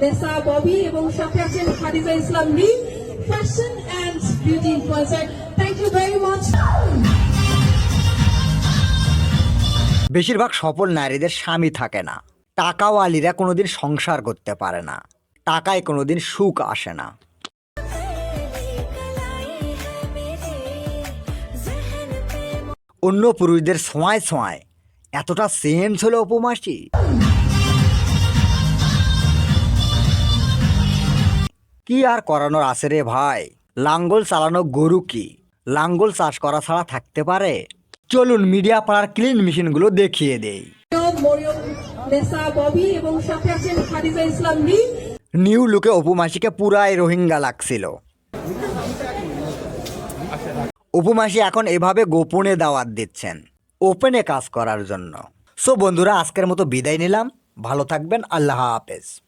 নেসা ববি এবং সাথে আছেন Khadija Islam re fashion and beauty influencer thank you very much বেশিরভাগ সফল নারীদের স্বামী থাকে না। টাকাওয়ালিরা কোনোদিন সংসার করতে পারে না। টাকায় কোনোদিন সুখ আসে না। অন্য পুরুষদের ছোঁয়ায় ছোঁয়ায় এতটা সেন্স হলো উপমাসি। কি আর করানোর আছে রে ভাই? লাঙ্গল চালানো গরু কি? লাঙ্গল চাষ করা ছাড়া থাকতে পারে? চলুন মিডিয়া পাড়ার ক্লিন মেশিনগুলো দেখিয়ে দেই। নিউ লুকে উপমাসিকে পুরাই রোহিঙ্গা লাগছিল। উপমাসি এখন এভাবে গোপনে দাওয়াত দিচ্ছেন ওপেনে কাজ করার জন্য। সো বন্ধুরা আজকের মতো বিদায় নিলাম। ভালো থাকবেন আল্লাহ হাফেজ।